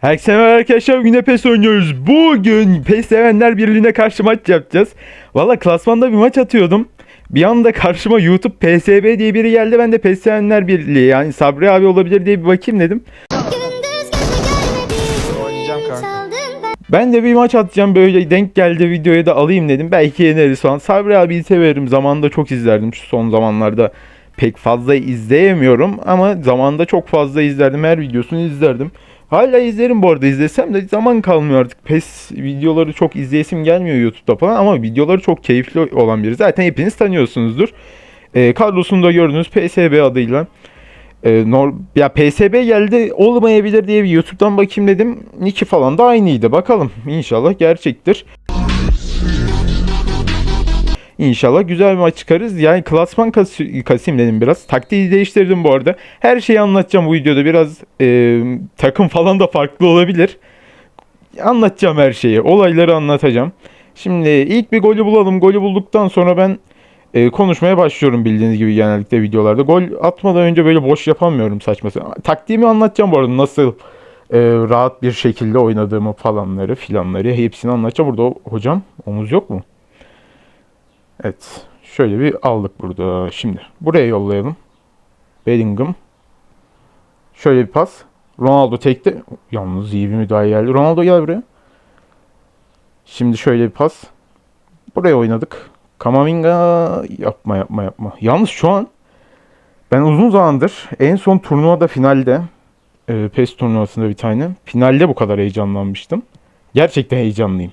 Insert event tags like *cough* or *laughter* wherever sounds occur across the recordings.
Herkese merhaba arkadaşlar yine PES oynuyoruz. Bugün PES sevenler birliğine karşı maç yapacağız. Valla klasmanda bir maç atıyordum. Bir anda karşıma YouTube PSB diye biri geldi. Ben de PES sevenler birliği yani Sabri abi olabilir diye bir bakayım dedim. Ben de bir maç atacağım böyle denk geldi videoya da alayım dedim. Belki yeneriz falan. Sabri abiyi severim. Zamanında çok izlerdim. Şu son zamanlarda pek fazla izleyemiyorum ama zamanında çok fazla izlerdim. Her videosunu izlerdim. Hala izlerim bu arada izlesem de zaman kalmıyor artık. PES videoları çok izleyesim gelmiyor YouTube'da falan ama videoları çok keyifli olan biri. Zaten hepiniz tanıyorsunuzdur. Ee, kadrosunu da gördünüz PSB adıyla. Ee, nor ya PSB geldi olmayabilir diye bir YouTube'dan bakayım dedim. Nick'i falan da aynıydı. Bakalım inşallah gerçektir. İnşallah güzel bir maç çıkarız. Yani klasman kas kasayım dedim biraz. Taktiği değiştirdim bu arada. Her şeyi anlatacağım bu videoda. Biraz e, takım falan da farklı olabilir. Anlatacağım her şeyi. Olayları anlatacağım. Şimdi ilk bir golü bulalım. Golü bulduktan sonra ben e, konuşmaya başlıyorum bildiğiniz gibi genellikle videolarda. Gol atmadan önce böyle boş yapamıyorum saçma sapan. Taktiğimi anlatacağım bu arada. Nasıl e, rahat bir şekilde oynadığımı falanları filanları hepsini anlatacağım. Burada hocam omuz yok mu? Evet. Şöyle bir aldık burada. Şimdi buraya yollayalım. Bellingham. Şöyle bir pas. Ronaldo tekte. Yalnız iyi bir müdahale geldi. Ronaldo gel buraya. Şimdi şöyle bir pas. Buraya oynadık. Kamavinga yapma yapma yapma. Yalnız şu an ben uzun zamandır en son turnuvada finalde e, PES turnuvasında bir tane finalde bu kadar heyecanlanmıştım. Gerçekten heyecanlıyım.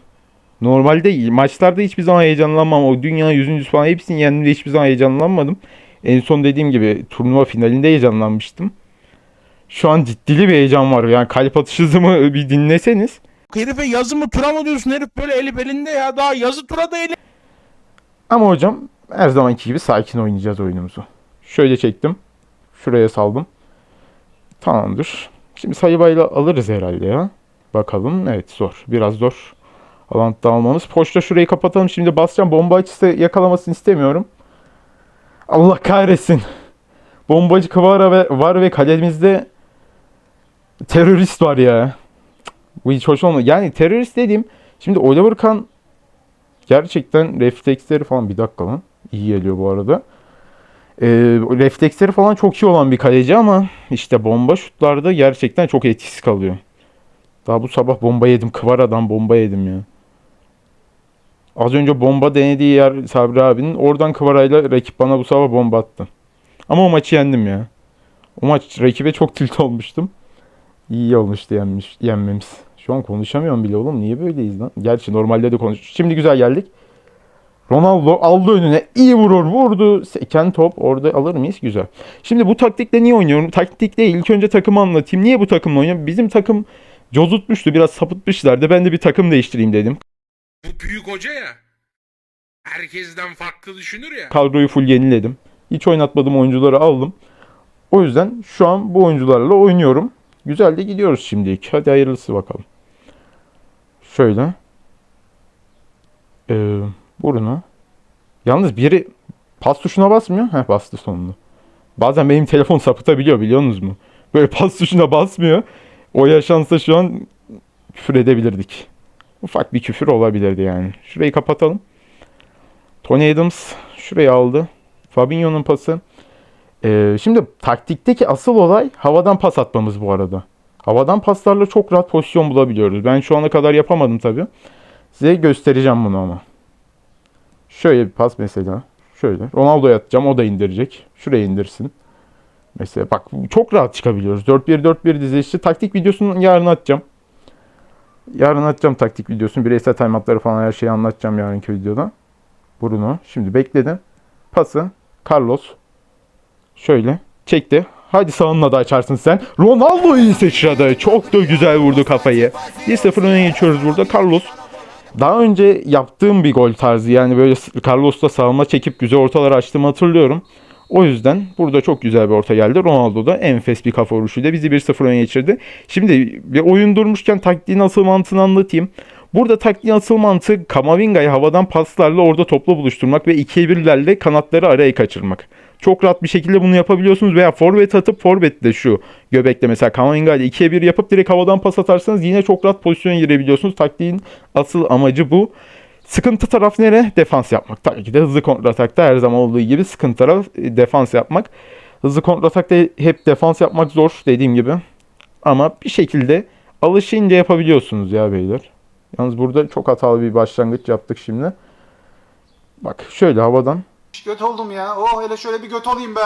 Normalde maçlarda hiçbir zaman heyecanlanmam. O dünya yüzüncüsü falan hepsini yendiğimde hiçbir zaman heyecanlanmadım. En son dediğim gibi turnuva finalinde heyecanlanmıştım. Şu an ciddili bir heyecan var. Yani kalp atış hızımı bir dinleseniz. Herife yazı mı tura mı diyorsun herif böyle eli belinde ya daha yazı tura da eli. Ama hocam her zamanki gibi sakin oynayacağız oyunumuzu. Şöyle çektim. Şuraya saldım. Tamamdır. Şimdi sayıbayla alırız herhalde ya. Bakalım. Evet zor. Biraz zor. Alant'ta almamız. Poşta şurayı kapatalım. Şimdi basacağım. Bomba açısı yakalamasını istemiyorum. Allah kahretsin. Bombacı Kıvara ve, var ve kalemizde terörist var ya. Bu hiç hoş olmadı. Yani terörist dediğim şimdi Oliver Kahn gerçekten refleksleri falan bir dakika lan. İyi geliyor bu arada. Ee, refleksleri falan çok iyi olan bir kaleci ama işte bomba şutlarda gerçekten çok etkisiz kalıyor. Daha bu sabah bomba yedim. Kıvara'dan bomba yedim ya. Az önce bomba denediği yer Sabri abinin. Oradan Kıvara'yla rakip bana bu sabah bomba attı. Ama o maçı yendim ya. O maç rakibe çok tilt olmuştum. İyi olmuştu yenmiş, yenmemiz. Şu an konuşamıyorum bile oğlum. Niye böyleyiz lan? Gerçi normalde de konuş. Şimdi güzel geldik. Ronaldo aldı önüne. iyi vurur. Vurdu. Seken top. Orada alır mıyız? Güzel. Şimdi bu taktikle niye oynuyorum? Taktik değil. İlk önce takımı anlatayım. Niye bu takımla oynuyorum? Bizim takım cozutmuştu. Biraz sapıtmışlardı. Ben de bir takım değiştireyim dedim. Bu büyük hoca ya. Herkesten farklı düşünür ya. Kadroyu full yeniledim. Hiç oynatmadığım oyuncuları aldım. O yüzden şu an bu oyuncularla oynuyorum. Güzel de gidiyoruz şimdilik. Hadi hayırlısı bakalım. Şöyle. Ee, buruna. Yalnız biri pas tuşuna basmıyor. Heh bastı sonunda. Bazen benim telefon sapıtabiliyor biliyorsunuz mu? Böyle pas tuşuna basmıyor. O yaşansa şu an küfür edebilirdik. Ufak bir küfür olabilirdi yani. Şurayı kapatalım. Tony Adams şurayı aldı. Fabinho'nun pası. Ee, şimdi taktikteki asıl olay havadan pas atmamız bu arada. Havadan paslarla çok rahat pozisyon bulabiliyoruz. Ben şu ana kadar yapamadım tabii. Size göstereceğim bunu ama. Şöyle bir pas mesela. Şöyle. Ronaldo'ya atacağım. O da indirecek. Şuraya indirsin. Mesela bak çok rahat çıkabiliyoruz. 4-1-4-1 dizilişi. Taktik videosunu yarın atacağım. Yarın atacağım taktik videosunu. Bireysel timeoutları falan her şeyi anlatacağım yarınki videoda. Bruno. Şimdi bekledim. Pası. Carlos. Şöyle. Çekti. Hadi sağınla da açarsın sen. Ronaldo iyi sıçradı. Çok da güzel vurdu kafayı. 1-0 öne geçiyoruz burada. Carlos. Daha önce yaptığım bir gol tarzı. Yani böyle Carlos'ta sağıma çekip güzel ortalar açtığımı hatırlıyorum. O yüzden burada çok güzel bir orta geldi. Ronaldo da enfes bir kafa vuruşuyla bizi 1-0 öne geçirdi. Şimdi bir oyun durmuşken taktiğin asıl mantığını anlatayım. Burada taktiğin asıl mantığı Kamavinga'yı havadan paslarla orada topla buluşturmak ve 2'ye 1'lerle kanatları araya kaçırmak. Çok rahat bir şekilde bunu yapabiliyorsunuz veya forvet atıp forvet de şu göbekte mesela Kamavinga ile 2'ye 1 yapıp direkt havadan pas atarsanız yine çok rahat pozisyona girebiliyorsunuz. Taktiğin asıl amacı bu. Sıkıntı taraf nere? Defans yapmak. Tabii ki de hızlı kontratakta her zaman olduğu gibi sıkıntı taraf e, defans yapmak. Hızlı kontratakta hep defans yapmak zor dediğim gibi. Ama bir şekilde alışınca yapabiliyorsunuz ya beyler. Yalnız burada çok hatalı bir başlangıç yaptık şimdi. Bak şöyle havadan. Göt oldum ya. Oh hele şöyle bir göt olayım be.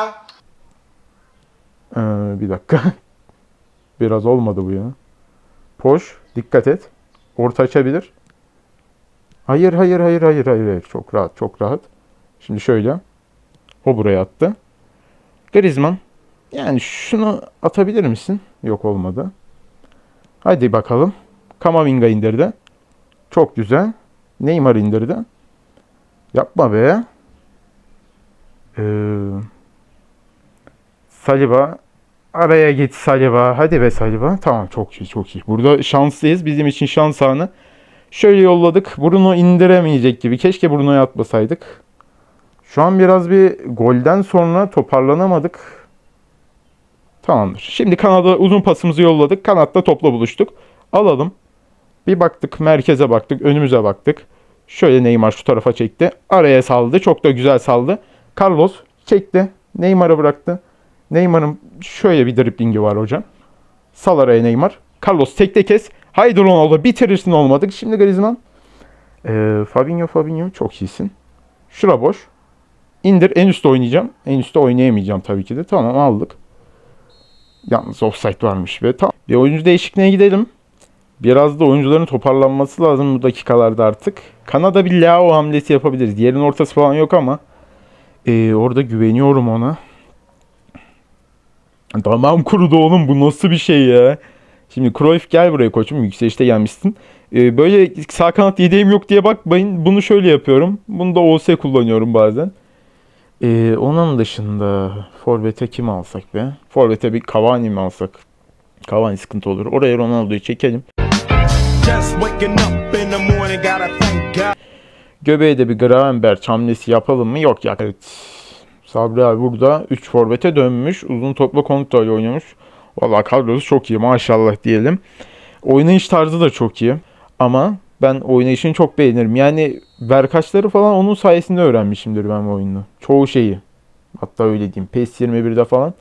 Ee, bir dakika. *laughs* Biraz olmadı bu ya. Poş. Dikkat et. Orta açabilir. Hayır hayır hayır hayır hayır. hayır. Çok rahat çok rahat. Şimdi şöyle. O buraya attı. Griezmann. Yani şunu atabilir misin? Yok olmadı. Hadi bakalım. Kamavinga indirdi. Çok güzel. Neymar indirdi. Yapma be. Ee, Saliba. Araya git Saliba. Hadi be Saliba. Tamam çok iyi çok iyi. Burada şanslıyız. Bizim için şans anı. Şöyle yolladık. Bruno indiremeyecek gibi. Keşke Bruno'ya atmasaydık. Şu an biraz bir golden sonra toparlanamadık. Tamamdır. Şimdi kanada uzun pasımızı yolladık. Kanatta topla buluştuk. Alalım. Bir baktık. Merkeze baktık. Önümüze baktık. Şöyle Neymar şu tarafa çekti. Araya saldı. Çok da güzel saldı. Carlos çekti. Neymar'a bıraktı. Neymar'ın şöyle bir driblingi var hocam. Sal araya Neymar. Carlos tekte kes. Haydi Ronaldo bitirirsin olmadık. Şimdi Griezmann. Ee, Fabinho Fabinho çok iyisin. Şura boş. İndir en üstte oynayacağım. En üstte oynayamayacağım tabii ki de. Tamam aldık. Yalnız offside varmış ve tamam. Bir oyuncu değişikliğine gidelim. Biraz da oyuncuların toparlanması lazım bu dakikalarda artık. Kanada bir Lao hamlesi yapabiliriz. Diğerinin ortası falan yok ama ee, orada güveniyorum ona. Tamam kurudu oğlum bu nasıl bir şey ya. Şimdi Cruyff gel buraya koçum yükselişte gelmişsin. Ee, böyle sağ kanat yedeğim yok diye bakmayın. Bunu şöyle yapıyorum. Bunu da OS kullanıyorum bazen. Ee, onun dışında Forvet'e kim alsak be? Forvet'e bir Cavani mi alsak? Cavani sıkıntı olur. Oraya Ronaldo'yu çekelim. Göbeğe de bir Gravenberch hamlesi yapalım mı? Yok ya. Evet. Sabri abi burada 3 forvete dönmüş. Uzun topla kontrol oynamış. Valla kadrosu çok iyi maşallah diyelim. Oynayış tarzı da çok iyi. Ama ben oynayışını çok beğenirim. Yani verkaçları falan onun sayesinde öğrenmişimdir ben bu oyunu. Çoğu şeyi. Hatta öyle diyeyim. PES 21'de falan.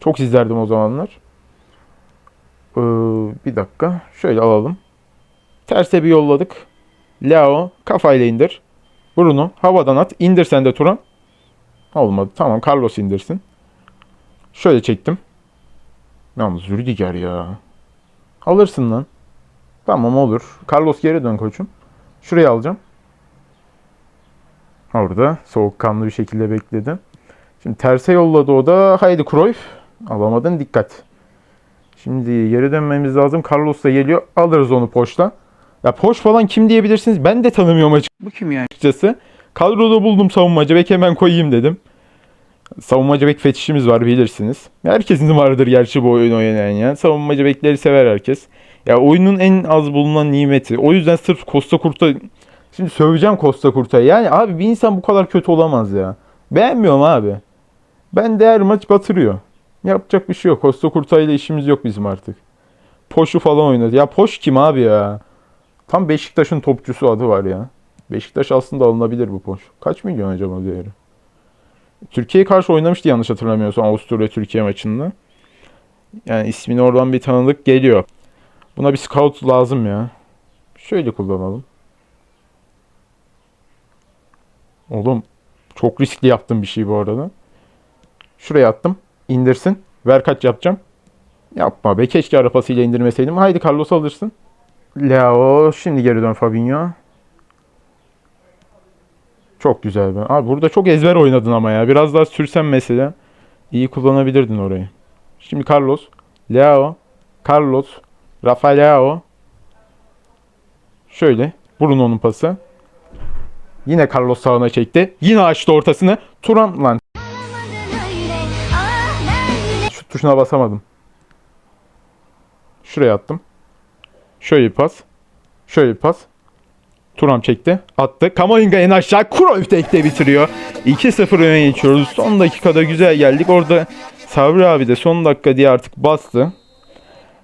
Çok izlerdim o zamanlar. Ee, bir dakika. Şöyle alalım. Terse bir yolladık. Leo kafayla indir. Bruno havadan at. İndir sen de Turan. Olmadı. Tamam Carlos indirsin. Şöyle çektim. Yalnız Rüdiger ya. Alırsın lan. Tamam olur. Carlos geri dön koçum. Şuraya alacağım. Orada soğukkanlı bir şekilde bekledi. Şimdi terse yolladı o da. Haydi Cruyff. Alamadın dikkat. Şimdi geri dönmemiz lazım. Carlos da geliyor. Alırız onu poşta. Ya Poş falan kim diyebilirsiniz? Ben de tanımıyorum Bu kim yani? açıkçası. Kadroda buldum savunmacı bek hemen koyayım dedim. Savunmacı bek fetişimiz var bilirsiniz. Herkesin vardır gerçi bu oyun oynayan ya. Savunmacı bekleri sever herkes. Ya oyunun en az bulunan nimeti. O yüzden sırf Costa Kurta... Şimdi söveceğim Costa Kurta'yı. Yani abi bir insan bu kadar kötü olamaz ya. Beğenmiyorum abi. Ben de her maç batırıyor. Yapacak bir şey yok. Costa Kurta ile işimiz yok bizim artık. Poş'u falan oynadı. Ya Poş kim abi ya? Tam Beşiktaş'ın topçusu adı var ya. Beşiktaş aslında alınabilir bu Poş. Kaç milyon acaba değeri? Türkiye'ye karşı oynamıştı yanlış hatırlamıyorsam Avusturya Türkiye maçında. Yani ismini oradan bir tanıdık geliyor. Buna bir scout lazım ya. Şöyle kullanalım. Oğlum çok riskli yaptım bir şey bu arada. Şuraya attım. İndirsin. Ver kaç yapacağım. Yapma be. Keşke arapasıyla indirmeseydim. Haydi Carlos alırsın. Leo. Şimdi geri dön Fabinho. Çok güzel be. Abi burada çok ezber oynadın ama ya. Biraz daha sürsen mesela. iyi kullanabilirdin orayı. Şimdi Carlos. Leo. Carlos. Rafael Leo. Şöyle. Bruno'nun pası. Yine Carlos sağına çekti. Yine açtı ortasını. Turan lan. Şu tuşuna basamadım. Şuraya attım. Şöyle bir pas. Şöyle bir pas. Turam çekti. Attı. Kamavinga en aşağı. Cruyff tekte bitiriyor. 2-0 öne geçiyoruz. Son dakikada güzel geldik. Orada Sabri abi de son dakika diye artık bastı.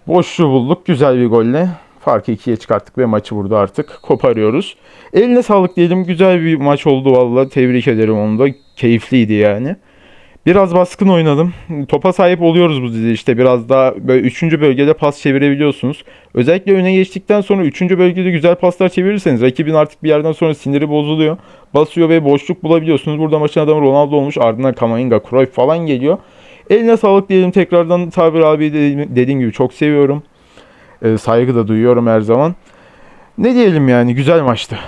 Boşluğu bulduk. Güzel bir golle. Farkı ikiye çıkarttık ve maçı burada artık koparıyoruz. Eline sağlık diyelim. Güzel bir maç oldu valla. Tebrik ederim onu da. Keyifliydi yani. Biraz baskın oynadım. Topa sahip oluyoruz bu dizi işte. Biraz daha böyle 3. bölgede pas çevirebiliyorsunuz. Özellikle öne geçtikten sonra 3. bölgede güzel paslar çevirirseniz rakibin artık bir yerden sonra siniri bozuluyor. Basıyor ve boşluk bulabiliyorsunuz. Burada maçın adamı Ronaldo olmuş. Ardından Kamavinga, Cruyff falan geliyor. Eline sağlık diyelim tekrardan Tabir abi dediğim, gibi çok seviyorum. Ee, saygı da duyuyorum her zaman. Ne diyelim yani güzel maçtı.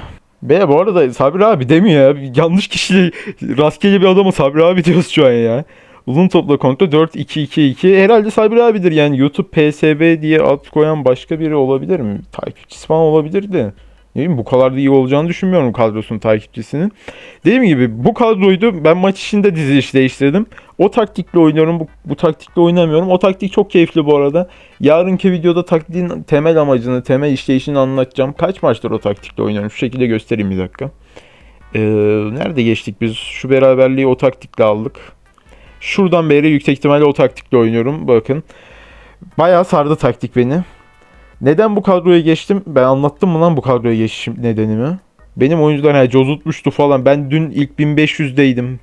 Be bu arada Sabri abi demiyor ya. Yanlış kişi rastgele bir adama Sabri abi diyoruz şu an ya. Uzun topla kontrol 4-2-2-2. Herhalde Sabri abidir yani YouTube PSB diye ad koyan başka biri olabilir mi? Takipçisi falan olabilir de. Ne bileyim bu kadar da iyi olacağını düşünmüyorum kadrosunun takipçisinin. Dediğim gibi bu kadroydu. Ben maç içinde diziliş değiştirdim. O taktikle oynuyorum. Bu, bu taktikle oynamıyorum. O taktik çok keyifli bu arada. Yarınki videoda taktiğin temel amacını, temel işleyişini anlatacağım. Kaç maçtır o taktikle oynuyorum? Şu şekilde göstereyim bir dakika. Ee, nerede geçtik biz? Şu beraberliği o taktikle aldık. Şuradan beri yüksek ihtimalle o taktikle oynuyorum. Bakın. Bayağı sardı taktik beni. Neden bu kadroya geçtim? Ben anlattım mı lan bu kadroya geçişim nedenimi? Benim oyuncular hani cozutmuştu falan. Ben dün ilk 1500'deydim.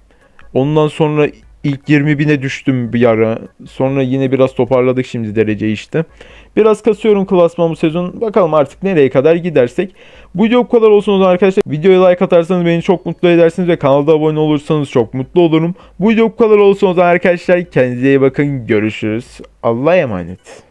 Ondan sonra ilk 20 bine düştüm bir ara. Sonra yine biraz toparladık şimdi derece işte. Biraz kasıyorum klasman bu sezon. Bakalım artık nereye kadar gidersek. Bu video bu kadar olsun o zaman arkadaşlar. Videoya like atarsanız beni çok mutlu edersiniz ve kanalda abone olursanız çok mutlu olurum. Bu video bu kadar olsun o zaman arkadaşlar. Kendinize iyi bakın. Görüşürüz. Allah'a emanet.